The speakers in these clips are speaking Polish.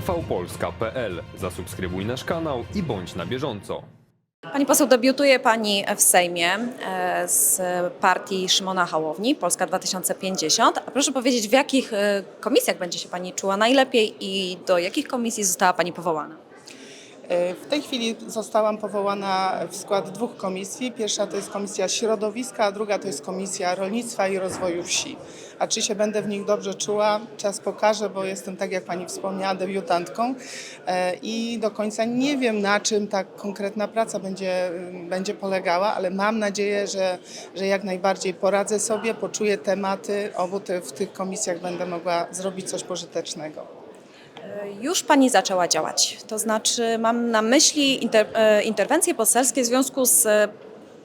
tvpolska.pl. Zasubskrybuj nasz kanał i bądź na bieżąco. Pani poseł, debiutuje Pani w Sejmie e, z partii Szymona Hałowni, Polska 2050. A proszę powiedzieć, w jakich e, komisjach będzie się Pani czuła najlepiej i do jakich komisji została Pani powołana? W tej chwili zostałam powołana w skład dwóch komisji. Pierwsza to jest Komisja Środowiska, a druga to jest Komisja Rolnictwa i Rozwoju Wsi. A czy się będę w nich dobrze czuła, czas pokaże, bo jestem, tak jak Pani wspomniała, debiutantką e, i do końca nie wiem, na czym ta konkretna praca będzie, będzie polegała, ale mam nadzieję, że, że jak najbardziej poradzę sobie, poczuję tematy, obu te, w tych komisjach będę mogła zrobić coś pożytecznego. E, Już Pani zaczęła działać, to znaczy mam na myśli inter, e, interwencje poselskie w związku z e,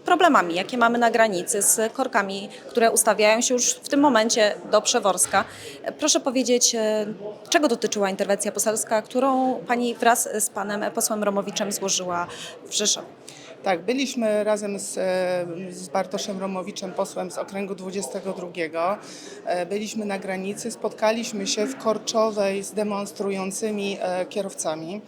problemami, jakie mamy na granicy, z korkami, które ustawiają się już w tym momencie do Przeworska. Proszę powiedzieć, czego dotyczyła interwencja poselska, którą Pani wraz z Panem posłem Romowiczem złożyła w Rzeszowie? Tak, byliśmy razem z, e, z Bartoszem Romowiczem, posłem z okręgu 22. E, Byliśmy na granicy, spotkaliśmy się w Korczowej z demonstrującymi e, kierowcami.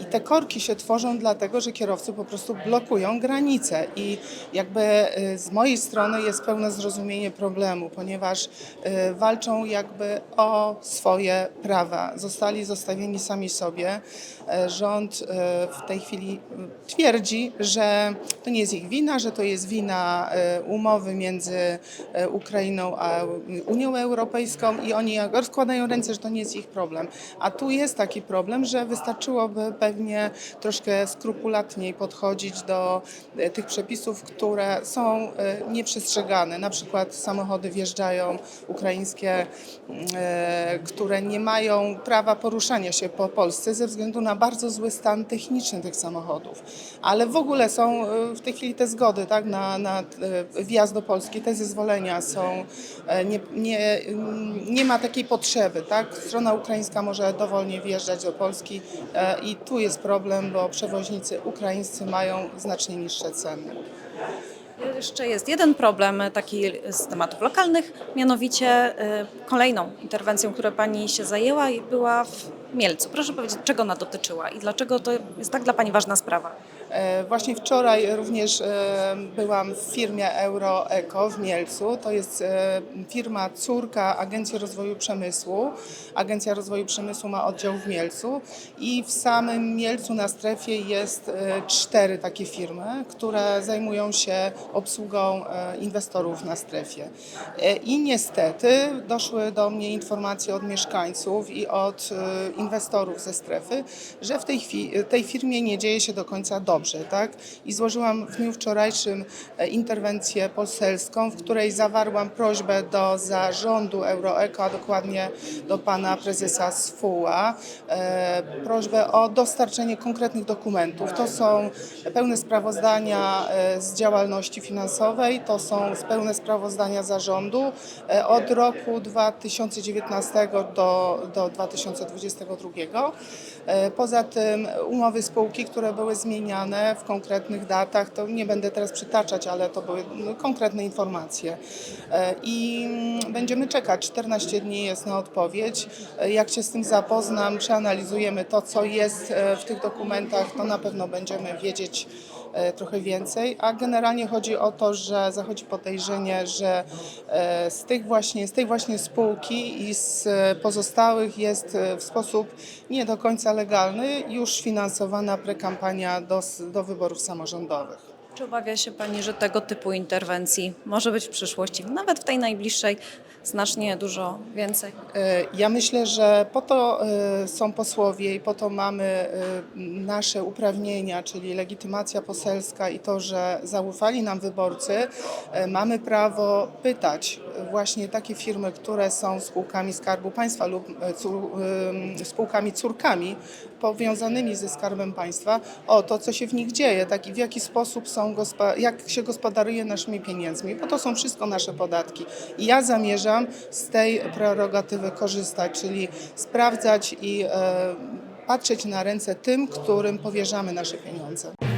I te korki się tworzą dlatego, że kierowcy po prostu blokują granicę. I jakby z mojej strony jest pełne zrozumienie problemu, ponieważ walczą jakby o swoje prawa. Zostali zostawieni sami sobie. Rząd w tej chwili twierdzi, że to nie jest ich wina, że to jest wina e, umowy między e, Ukrainą a Unią Europejską i oni rozkładają ręce, że to nie jest ich problem. A tu jest taki problem, że wystarczyłoby pewnie troszkę skrupulatniej podchodzić do e, tych przepisów, które są nieprzestrzegane. Na przykład samochody wjeżdżają ukraińskie, które nie mają prawa poruszania się po Polsce ze względu na bardzo zły stan techniczny tych samochodów. Ale w ogóle są e, w tej chwili te zgody tak, na, na e, wjazd do Polski, te zezwolenia są, e, nie, nie, nie ma takiej potrzeby. Tak? Strona ukraińska może dowolnie wjeżdżać do Polski i tu jest problem, bo przewoźnicy ukraińscy mają znacznie niższe ceny. Jeszcze jest jeden problem taki z tematów lokalnych, mianowicie kolejną interwencją, którą Pani się zajęła była w Mielcu. Proszę powiedzieć, czego ona dotyczyła i dlaczego to jest tak dla Pani ważna sprawa? E, Właśnie wczoraj również e, byłam w firmie Euroeco w Mielcu. To jest e, firma córka Agencji Rozwoju Przemysłu. Agencja Rozwoju Przemysłu ma oddział w Mielcu i w samym Mielcu na strefie jest cztery takie firmy, które zajmują się obsługą inwestorów na strefie. I niestety doszły do mnie informacje od mieszkańców i od inwestorów ze strefy, że w tej, tej firmie nie dzieje się do końca dobrze. Tak? I złożyłam w dniu wczorajszym e, interwencję poselską, w której zawarłam prośbę do zarządu Euroeco, a dokładnie do pana prezesa SFUA, e, prośbę o dostarczenie konkretnych dokumentów. To są pełne sprawozdania e, z działalności finansowej, to są pełne sprawozdania zarządu od roku 2019 do, do 2022. E, Poza tym umowy spółki, które były zmieniane w konkretnych datach, to nie będę teraz przytaczać, ale to były no, konkretne informacje. E, I mm, będziemy czekać. 14 dni jest na odpowiedź. E, Jak się z tym zapoznam, przeanalizujemy to, co jest e, w tych dokumentach, to na pewno będziemy wiedzieć trochę więcej, a generalnie chodzi o to, że zachodzi podejrzenie, że e, z tych właśnie, z tej właśnie spółki i z e, pozostałych jest e, w sposób nie do końca legalny już finansowana prekampania do, do wyborów samorządowych. Czy obawia się Pani, że tego typu interwencji może być w przyszłości, nawet w tej najbliższej, znacznie dużo więcej? E, Ja myślę, że po to e, są posłowie i po to mamy e, nasze uprawnienia, czyli legitymacja poselska i to, że zaufali nam wyborcy. Mamy prawo pytać właśnie takie firmy, które są spółkami Skarbu Państwa lub e, em, spółkami córkami powiązanymi ze Skarbem Państwa o to, co się w nich dzieje, tak i w jaki sposób są, jak się gospodaruje naszymi pieniędzmi, bo to są wszystko nasze podatki. I ja zamierzam z tej prerogatywy korzystać, czyli sprawdzać i e, patrzeć na ręce tym, którym powierzamy nasze pieniądze.